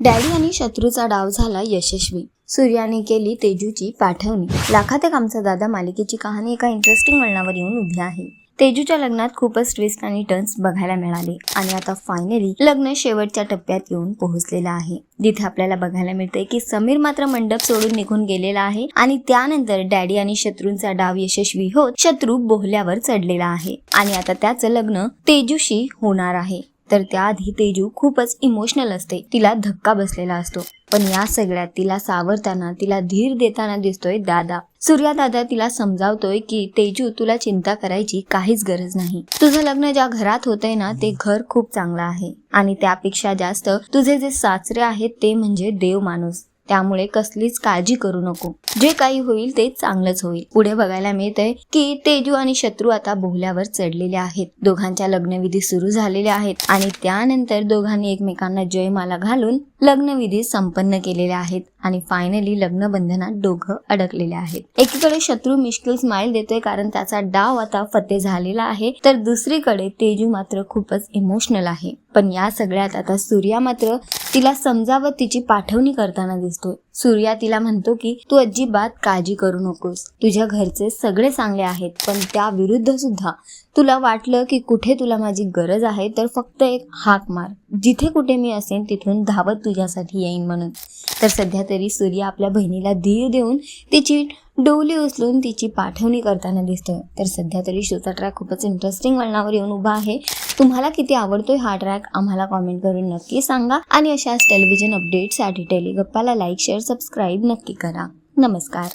Daddy आणि शत्रूचा डाव झाला यशस्वी. सूर्याने केली तेजूची पाठवणी. लाखात एक आमचा दादा मालिकेची कहाणी एका इंटरेस्टिंग वळणावर येऊन उभी आहे. तेजूच्या लग्नात खूपच ट्विस्ट आणि टर्न्स बघायला मिळाले आणि आता फायनली लग्न शेवटच्या टप्प्यात येऊन पोहोचलेलं आहे. जिथे आपल्याला बघायला मिळतंय की समीर मात्र मंडप सोडून निघून गेलेला आहे आणि त्यानंतर डॅडी आणि शत्रूंचा डाव यशस्वी होत शत्रू बोहल्यावर चढलेला आहे. आणि आता त्याचं लग्न तेजूशी होणार आहे. तर त्याआधी तेजू खूपच इमोशनल असते. तिला धक्का बसलेला असतो. पण या सगळ्यात तिला सावरताना तिला धीर देताना दिसतोय दादा. सूर्या दादा तिला समजावतोय की तेजू तुला चिंता करायची काहीच गरज नाही. तुझं लग्न ज्या घरात होतंय ना ते घर खूप चांगलं आहे. आणि त्यापेक्षा जास्त तुझे जे सासरे आहेत ते म्हणजे देव माणूस. त्यामुळे कसलीच काळजी करू नको. जे काही होईल ते चांगलंच होईल. पुढे बघायला मिळतंय की तेजू आणि शत्रू आता बोहल्यावर चढलेले आहेत. दोघांच्या लग्नविधी सुरू झालेल्या आहेत आणि त्यानंतर दोघांनी एकमेकांना जयमाला घालून लग्नविधी संपन्न केलेले आहेत आणि फायनली लग्न बंधनात दोघं अडकलेले आहेत. एकीकडे शत्रू मिश्किल स्माइल देतोय कारण त्याचा डाव आता फते झालेला आहे तर दुसरीकडे तेजू मात्र खूपच इमोशनल आहे. पण या सगळ्यात आता सूर्या मात्र तिला समजावत तिची पाठवणी करताना दिसतोय. सूर्या तिला म्हणतो की तू अजिबात काळजी करू नकोस. तुझ्या घरचे सगळे चांगले आहेत पण त्या विरुद्ध सुद्धा. तुला वाटलं की कुठे तुला माझी गरज आहे तर फक्त एक हाक मार. जिथे कुठे मी असेन तिथून धावत तुझ्यासाठी येईन म्हणून. तर सध्या तरी सूर्य आपल्या बहिणीला धीर देऊन तिची डोली उचलून तिची पाठवणी करताना दिसतोय. तर सध्या तरी शोचा ट्रॅक खूपच इंटरेस्टिंग वळणावर येऊन उभा आहे. तुम्हाला किती आवडतोय हा ट्रॅक आम्हाला कॉमेंट करून नक्की सांगा. आणि अशाच टेलिव्हिजन अपडेट्ससाठी टेलिगप्पाला लाईक शेअर सबस्क्राईब नक्की करा. नमस्कार.